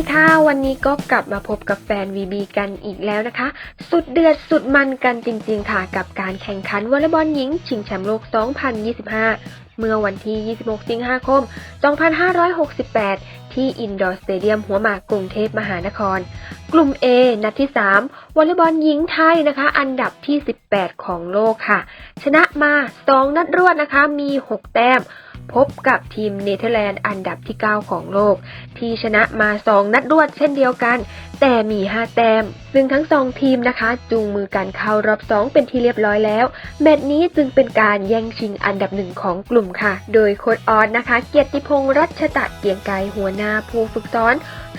ดีค่ะ วันนี้ก็กลับมาพบกับแฟน VB กันอีกแล้วนะคะ สุดเดือดสุดมันกันจริงๆ ค่ะกับการแข่งขันวอลเลย์บอลหญิง ชิงแชมป์โลก 2025 เมื่อวันที่ 26 สิงหาคม 2568 ที่อินดอร์สเตเดียมหัวหมากกรุงเทพมหานคร กลุ่ม A นัดที่ 3 วอลเลย์บอลหญิงไทยนะคะ อันดับที่ 18 ของโลกค่ะ ชนะมา 2 นัดรวดนะคะ มี 6 แต้ม พบกับทีมเนเธอร์แลนด์อันดับที่ 9 ของโลก ที่ชนะมา 2 นัดรวดเช่นเดียวกัน แต่มี 5 แต้ม ซึ่งทั้ง 2 ทีมนะคะ จูงมือกันเข้ารอบ 2 เป็นที่เรียบร้อยแล้วแมตช์นี้จึงเป็นการแย่งชิงอันดับหนึ่งของกลุ่มค่ะ โดยโค้ชออสนะคะ เกียรติพงษ์รัชตะเกียงไกรหัวหน้าผู้ฝึกสอน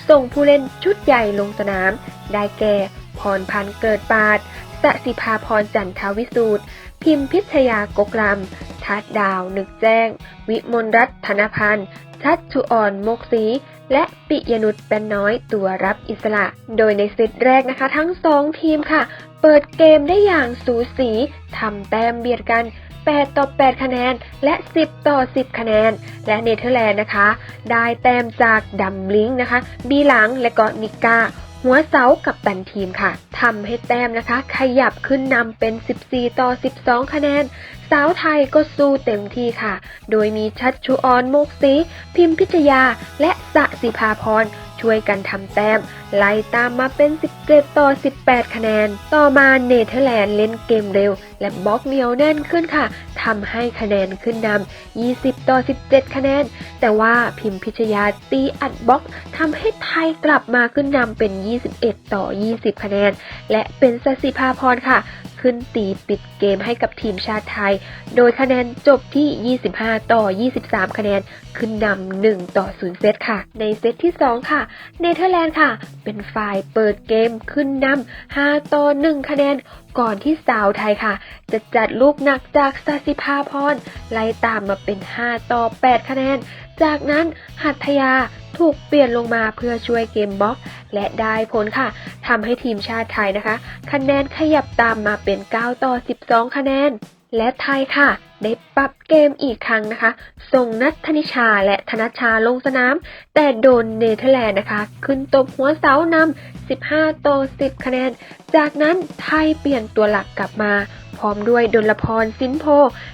ส่งผู้เล่นชุดใหญ่ลงสนาม ได้แก่ พรพันธ์เกิดปาดสสิภาพรจันทวิสูตร พิมพิชยากกลำทัดดาวนึกแจ้ง วิมลรัตน์ธนพันธ์ชัดชุอ่อนโมกศีและปิยนุชแป้นน้อยตัวรับอิสระ โดยในเซตแรกนะคะ ทั้งสองทีมค่ะ เปิดเกมได้อย่างสูสีทำแต้มเบียดกัน 8 ต่อ 8 คะแนน และ 10 ต่อ 10 คะแนน และเนเธอร์แลนด์นะคะ ได้แต้มจากดัมลิงนะคะ บีหลังและก็นิก้าหัวเสากับตันทีมค่ะทำให้แต้มนะคะ ขยับขึ้นนำเป็น 14 ต่อ 12 คะแนน สาวไทยก็สู้เต็มที่ค่ะ โดยมีชัดชูออนโมกศรีพิมพิชยา และสะสิภาพร ช่วยกันทำแต้ม ไล่ตามมาเป็น 17 ต่อ 18 คะแนน ต่อมาเนเธอร์แลนด์เล่นเกมเร็ว และบล็อกเหนียวแน่นขึ้นค่ะทำให้คะแนนขึ้นนำ 20 ต่อ 17 คะแนน แต่ว่าพิมพิชยาตีอัดบล็อกทำให้ไทยกลับมาขึ้นนำเป็น 21 ต่อ 20 คะแนน และเป็นสสิภาพรค่ะ ขึ้นตีปิดเกมให้กับทีมชาติไทย โดยคะแนนจบที่ 25 ต่อ 23 คะแนน ขึ้นนำ 1 ต่อ 0 เซตค่ะ ในเซตที่ 2 ค่ะ เนเธอร์แลนด์ค่ะ เป็นฝ่ายเปิดเกมขึ้นนำ 5 ต่อ 1 คะแนน ก่อนที่สาวไทยค่ะ จะจัดลูกหนักจากสสิภาพร ไล่ตามมาเป็น 5 ต่อ 8 คะแนน จากนั้นหัตถยา ถูกเปลี่ยนลงมาเพื่อช่วยเกมบล็อก และได้ผลค่ะทำให้ทีมชาติไทยนะคะ คะแนนขยับตามมาเป็น 9 ต่อ 12 คะแนน และไทยค่ะ ได้ปรับเกมอีกครั้งนะคะ ส่งนัทธนิชาและธนชาลงสนาม แต่โดนเนเธอร์แลนด์นะคะ ขึ้นตบหัวเสานำ15 ต่อ 10 คะแนน จากนั้นไทยเปลี่ยนตัวหลักกลับมา ร้อมด้วยดลพรสินโพ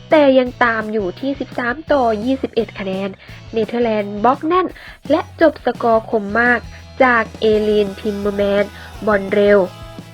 แต่ยังตามอยู่ที่ 13 ต่อ 21 คะแนน เนเธอร์แลนด์บล็อกแน่น และจบสกอร์คมมาก จากเอลีนทิมเมอร์แมน บอลเร็ว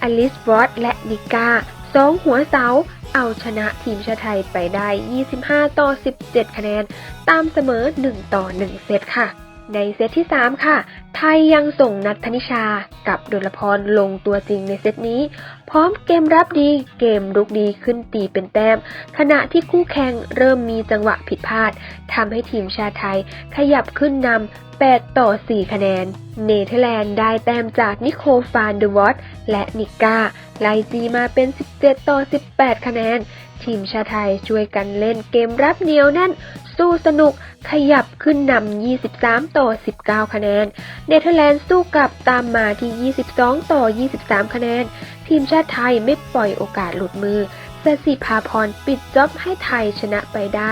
อลิสวอตและนิก้าสองหัวเสา เอาชนะทีมชาติไทยไปได้ 25 ต่อ 17 คะแนน ตามเสมอ 1 ต่อ 1 เซตค่ะ ในเซตที่ 3 ค่ะ ไทยยังส่งนัทธนิชากับดลพรลงตัวจริงในเซตนี้ พร้อมเกมรับดีเกมรุกดีขึ้นตีเป็นแต้ม ขณะที่คู่แข่งเริ่มมีจังหวะผิดพลาดทำให้ทีมชาติไทยขยับขึ้นนำ8 ต่อ 4 คะแนน เนเธอร์แลนด์ได้แต้มจากนิโคลฟานเดวอตและนิก้า ไลจีมาเป็น 17 ต่อ 18 คะแนน ทีมชาติไทยช่วยกันเล่นเกมรับเหนียวแน่น สู้สนุกขยับขึ้นนำ 23 ต่อ 19 คะแนน เนเธอร์แลนด์สู้กลับตามมาที่ 22 ต่อ 23 คะแนน ทีมชาติไทยไม่ปล่อยโอกาสหลุดมือสสิภาพรปิดจ็อบให้ไทยชนะไปได้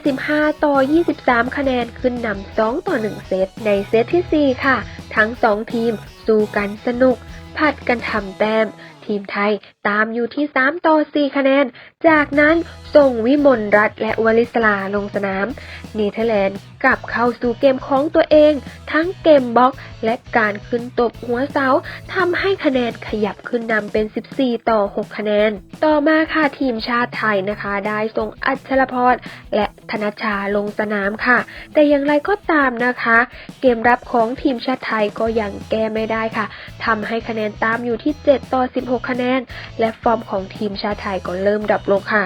25 ต่อ 23 คะแนนขึ้นนำ 2 ต่อ 1 เซต ในเซตที่ 4 ค่ะ ทั้ง 2 ทีมสู้กันสนุก ผัดกันทำแต้ม ทีมไทยตามอยู่ที่ 3 ต่อ 4 คะแนน จากนั้นส่งวิมลรัตน์และวลิสลาลงสนาม เนเธอร์แลนด์กลับเข้าสู่เกมของตัวเอง ทั้งเกมบล็อก และการขึ้นตบหัวเสาทำให้คะแนนขยับขึ้นนำเป็น 14 ต่อ 6 คะแนน ต่อมาค่ะทีมชาติไทยนะคะ ได้ส่งอัชรพรและธนชาลงสนามค่ะ แต่อย่างไรก็ตามนะคะ เกมรับของทีมชาติไทยก็ยังแก้ไม่ได้ค่ะทำให้คะแนนนตามอยู่ที่ 7 ต่อ 16 คะแนน และฟอร์มของทีมชาติไทยก็เริ่มดับลงค่ะ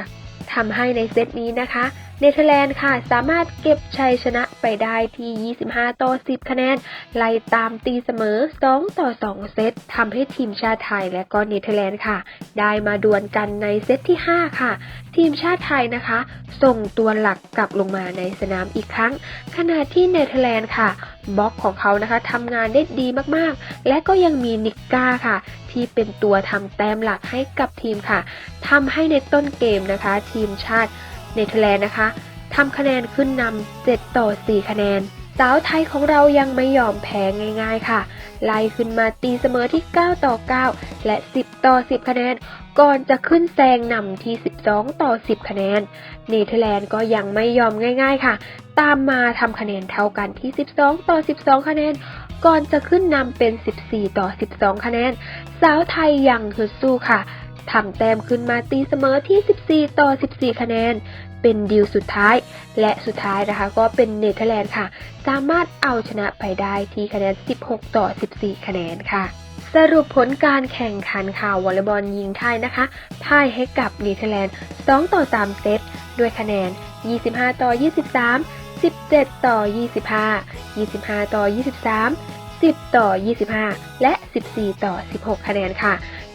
ทำให้ในเซตนี้นะคะ เนเธอร์แลนด์ค่ะ สามารถเก็บชัยชนะไปได้ที่ 25 ต่อ 10 คะแนน ไล่ตามตีเสมอ 2 ต่อ 2 เซตทำให้ทีมชาติไทยและก็เนเธอร์แลนด์ค่ะ ได้มาดวลกันในเซตที่ 5 ค่ะ ทีมชาติไทยนะคะ ส่งตัวหลักกลับลงมาในสนามอีกครั้ง ขณะที่เนเธอร์แลนด์ค่ะบล็อกของเขานะคะทำงานได้ดีมากๆ และก็ยังมีนิกก้าค่ะ ที่เป็นตัวทำแต้มหลักให้กับทีมค่ะทำให้ในต้นเกมนะคะ ทีมชาติ เนเธอร์แลนด์นะคะทำคะแนนขึ้นนำ7ต่อ 4 คะแนน สาวไทยของเรายังไม่ยอมแพ้ง่ายๆค่ะ ไล่ขึ้นมาตีเสมอที่ 9 ต่อ 9 และ 10 ต่อ 10 คะแนน ก่อนจะขึ้นแซงนำที่ 12 ต่อ 10 คะแนน เนเธอร์แลนด์ก็ยังไม่ยอมง่ายๆค่ะ ตามมาทำคะแนนเท่ากันที่ 12 ต่อ 12 คะแนน ก่อนจะขึ้นนำเป็น 14 ต่อ 12 คะแนน สาวไทยยังฮึดสู้ค่ะ ทำแต้มขึ้นมาตีเสมอที่ 14 ต่อ 14 คะแนน เป็นดีลสุดท้าย และสุดท้ายนะคะ ก็เป็นเนเธอร์แลนด์ค่ะ สามารถเอาชนะไปได้ที่คะแนน 16 ต่อ 14 คะแนนค่ะสรุปผลการแข่งขันข่าววอลเลย์บอลหญิงไทยนะคะพ่ายให้กับเนเธอร์แลนด์ 2 ต่อ 3 เซต ด้วยคะแนน 25 ต่อ 23 17 ต่อ 25 25 ต่อ 23 10 ต่อ 25 และ 14 ต่อ 16 คะแนนค่ะ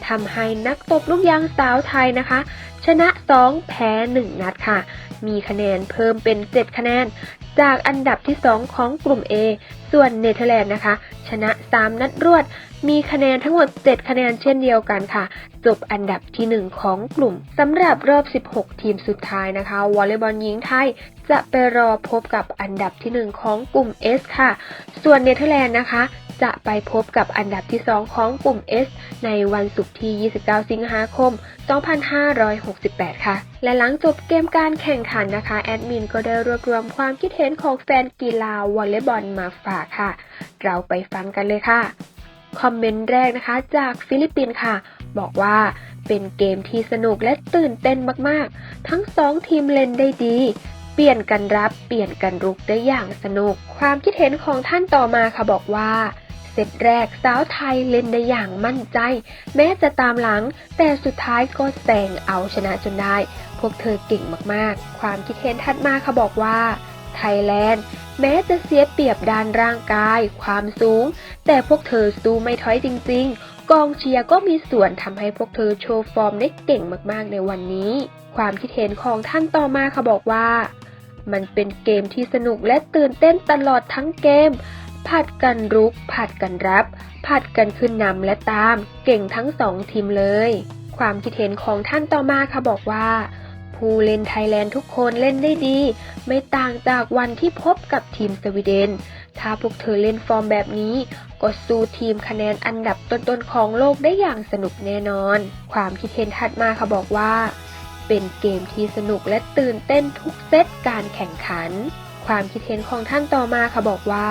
ทำให้นักตบลูกยางสาวไทยนะคะ ชนะ 2 แพ้ 1 นัดค่ะ มีคะแนนเพิ่มเป็น 7 คะแนน จากอันดับที่ 2 ของกลุ่ม A ส่วนเนเธอร์แลนด์นะคะ ชนะ 3 นัดรวด มีคะแนนทั้งหมด 7 คะแนนเช่นเดียวกันค่ะ จบอันดับที่ 1 ของกลุ่มสำหรับรอบ 16 ทีมสุดท้ายนะคะวอลเลย์บอลหญิงไทยจะไปรอพบกับอันดับที่ 1 ของกลุ่ม S ค่ะ ส่วนเนเธอร์แลนด์นะคะ จะไปพบกับอันดับที่ 2 ของกลุ่ม S ในวันศุกร์ที่ 29 สิงหาคม 2568 ค่ะ และหลังจบเกมการแข่งขันนะคะ แอดมินก็ได้รวบรวมความคิดเห็นของแฟนกีฬาวอลเลย์บอลมาฝากค่ะ เราไปฟังกันเลยค่ะ คอมเมนต์แรกนะคะ จากฟิลิปปินส์ค่ะ บอกว่าเป็นเกมที่สนุกและตื่นเต้นมาก ๆ ทั้งสองทีมเล่นได้ดี ปลี่ยนกันรับเปลี่ยนกันรุกได้อย่างสนุก ความคิดเห็นของท่านต่อมาค่ะบอกว่าเซตแรกสาวไทยเล่นได้อย่างมั่นใจ แม้จะตามหลัง แต่สุดท้ายก็แซงเอาชนะจนได้ พวกเธอเก่งมากๆ ความคิดเห็นถัดมาค่ะบอกว่า ไทยแลนด์ แม้จะเสียเปรียบด้านร่างกาย ความสูง แต่พวกเธอสู้ไม่ถอยจริง ๆ กองเชียร์ก็มีส่วนทำให้พวกเธอโชว์ฟอร์มได้เก่งมากๆในวันนี้ ความคิดเห็นของท่านต่อมาค่ะบอกว่า มันเป็นเกมที่สนุกและตื่นเต้นตลอดทั้งเกม ผัดกันรุก ผัดกันรับ ผัดกันขึ้นนำและตาม เก่งทั้งสองทีมเลย ความคิดเห็นของท่านต่อมาค่ะบอกว่า ผู้เล่นไทยแลนด์ทุกคนเล่นได้ดี ไม่ต่างจากวันที่พบกับทีมสวีเดน ถ้าพวกเธอเล่นฟอร์มแบบนี้ก็สู้ทีมคะแนนอันดับต้นๆของโลกได้อย่างสนุกแน่นอน ความคิดเห็นถัดมาค่ะบอกว่า เป็นเกมที่สนุกและตื่นเต้นทุกเซตการแข่งขัน ความคิดเห็นของท่านต่อมาค่ะบอกว่า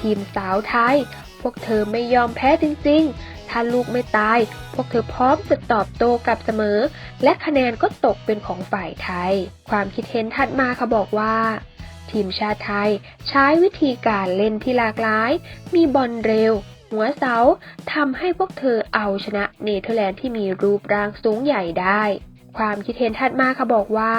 ทีมสาวไทย พวกเธอไม่ยอมแพ้จริง ๆ ถ้าลูกไม่ตาย พวกเธอพร้อมจะตอบโต้กลับเสมอ และคะแนนก็ตกเป็นของฝ่ายไทย ความคิดเห็นถัดมาค่ะบอกว่าทีมชาติไทยใช้วิธีการเล่นที่หลากหลาย มีบอลเร็ว หัวเสาทำให้พวกเธอเอาชนะเนเธอร์แลนด์ที่มีรูปร่างสูงใหญ่ได้ ความคิดเห็นถัดมาค่ะบอกว่า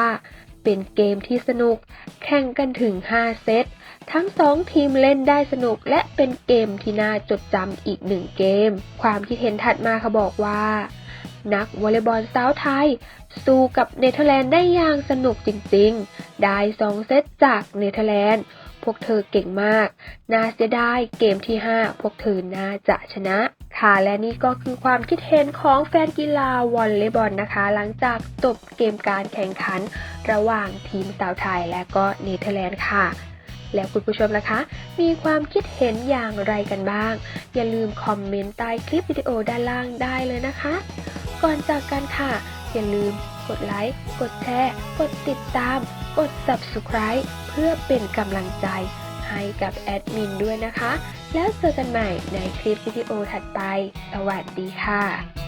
เป็นเกมที่สนุก แข่งกันถึง 5 เซต ทั้งสองทีมเล่นได้สนุกและเป็นเกมที่น่าจดจำอีกหนึ่งเกม ความคิดเห็นถัดมาค่ะบอกว่า นักวอลเลย์บอลสาวไทย สู้กับเนเธอร์แลนด์ได้อย่างสนุกจริงๆ ได้สองเซตจากเนเธอร์แลนด์พวกเธอเก่งมาก น่าเสียดายเกมที่ 5 พวกเธอน่าจะชนะ ค่ะและนี่ก็คือความคิดเห็นของแฟนกีฬาวอลเลย์บอลนะคะ หลังจากจบเกมการแข่งขันระหว่างทีมสาวไทยและก็เนเธอร์แลนด์ค่ะ แล้วคุณผู้ชมล่ะคะ มีความคิดเห็นอย่างไรกันบ้าง อย่าลืมคอมเมนต์ใต้คลิปวิดีโอด้านล่างได้เลยนะคะ ก่อนจากกันค่ะ อย่าลืมกดไลค์ กดแชร์ กดติดตาม กด subscribe เพื่อเป็นกำลังใจ ให้กับแอดมินด้วยนะคะ แล้วเจอกันใหม่ในคลิปวิดีโอถัดไป สวัสดีค่ะ